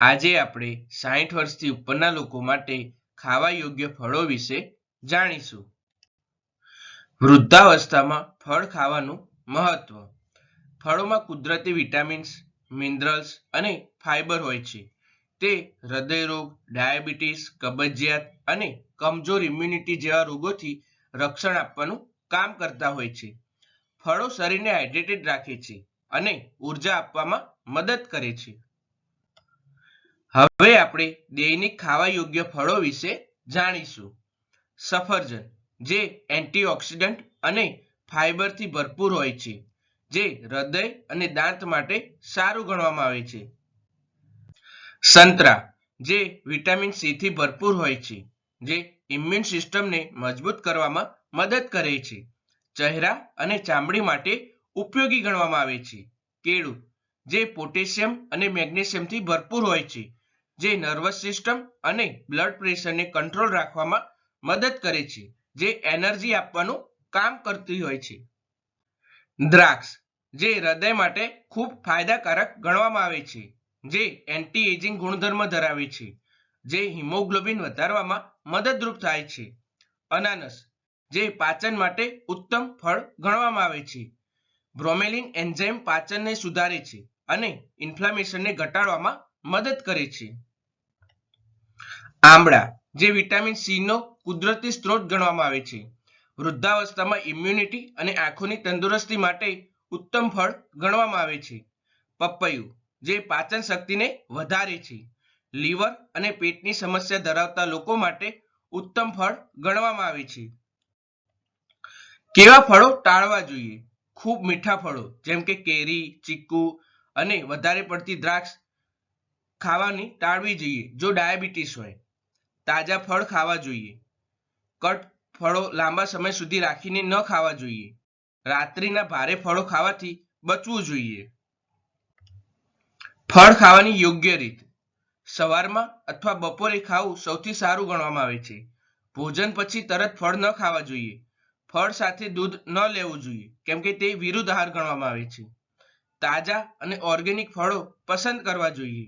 આજે આપણે સાહીઠ વર્ષથી ઉપરના લોકો માટે ખાવા યોગ્ય ફળો વિશે જાણીશું. વૃદ્ધાવસ્થામાં ફળ ખાવાનું મહત્વ. ફળોમાં કુદરતી વિટામિન્સ, મિનરલ્સ અને ફાઇબર હોય છે. તે હૃદયરોગ, ડાયાબિટીસ, કબજિયાત અને કમજોર ઇમ્યુનિટી જેવા રોગોથી રક્ષણ આપવાનું કામ કરતા હોય છે. ફળો શરીરને હાઇડ્રેટેડ રાખે છે અને ઊર્જા આપવામાં મદદ કરે છે. હવે આપણે દૈનિક ખાવા યોગ્ય ફળો વિશે જાણીશું. સફરજન, જે એન્ટીઓક્સિડન્ટ અને ફાઇબરથી ભરપૂર હોય છે, જે હૃદય અને દાંત માટે સારું ગણવામાં આવે છે. સંતરા, જે વિટામિન સી થી ભરપૂર હોય છે, જે ઇમ્યુન સિસ્ટમને મજબૂત કરવામાં મદદ કરે છે. ચહેરા અને ચામડી માટે ઉપયોગી ગણવામાં આવે છે. કેળું, જે પોટેશિયમ અને મેગ્નેશિયમથી ભરપૂર હોય છે જે નર્વસ સિસ્ટમ અને બ્લડ પ્રેશરને કંટ્રોલ રાખવામાં મદદ કરે છે, જે એનર્જી આપવાનું કામ કરતી હોય છે. દ્રાક્ષ જે હૃદય માટે ખૂબ ફાયદાકારક ગણવામાં આવે છે, જે એન્ટી એજિંગ ગુણધર્મ ધરાવે છે, જે હિમોગ્લોબિન વધારવામાં મદદરૂપ થાય છે. અનાનસ, જે પાચન માટે ઉત્તમ ફળ ગણવામાં આવે છે. બ્રોમેલિન એન્ઝાઇમ પાચનને સુધારે છે અને ઇન્ફ્લામેશનને ઘટાડવામાં મદદ કરે છે. આમળા જે વિટામિન સી નો કુદરતી સ્ત્રોત ગણવામાં આવે છે. વૃદ્ધાવસ્થામાં ઇમ્યુનિટી અને આંખોની તંદુરસ્તી માટે ઉત્તમ ફળ ગણવામાં આવે છે. પપૈયું, જે પાચન શક્તિને વધારે છે. લીવર અને પેટની સમસ્યા ધરાવતા લોકો માટે ઉત્તમ ફળ ગણવામાં આવે છે. કેવા ફળો ટાળવા જોઈએ? ખૂબ મીઠા ફળો, જેમ કે કેરી, ચીકુ અને વધારે પડતી દ્રાક્ષ ખાવાની ટાળવી જોઈએ, જો ડાયાબિટીસ હોય. તાજા ફળ ખાવા જોઈએ. કટ ફળો લાંબા સમય સુધી રાખીને ન ખાવા જોઈએ. રાત્રિના ભારે ફળો ખાવાથી બચવું જોઈએ. ફળ ખાવાની યોગ્ય રીત. સવારમાં અથવા બપોરે ખાવું સૌથી સારું ગણવામાં આવે છે. ભોજન પછી તરત ફળ ન ખાવા જોઈએ. ફળ સાથે દૂધ ન લેવું જોઈએ, કેમ કે તે વિરુદ્ધ આહાર ગણવામાં આવે છે. તાજા અને ઓર્ગેનિક ફળો પસંદ કરવા જોઈએ.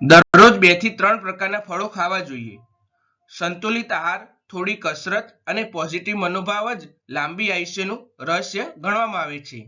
દરરોજ બેથી ત્રણ પ્રકારના ફળો ખાવા જોઈએ. સંતુલિત આહાર, થોડી કસરત અને પોઝિટિવ મનોભાવ જ લાંબી આયુષ્યનું રહસ્ય ગણવામાં આવે છે.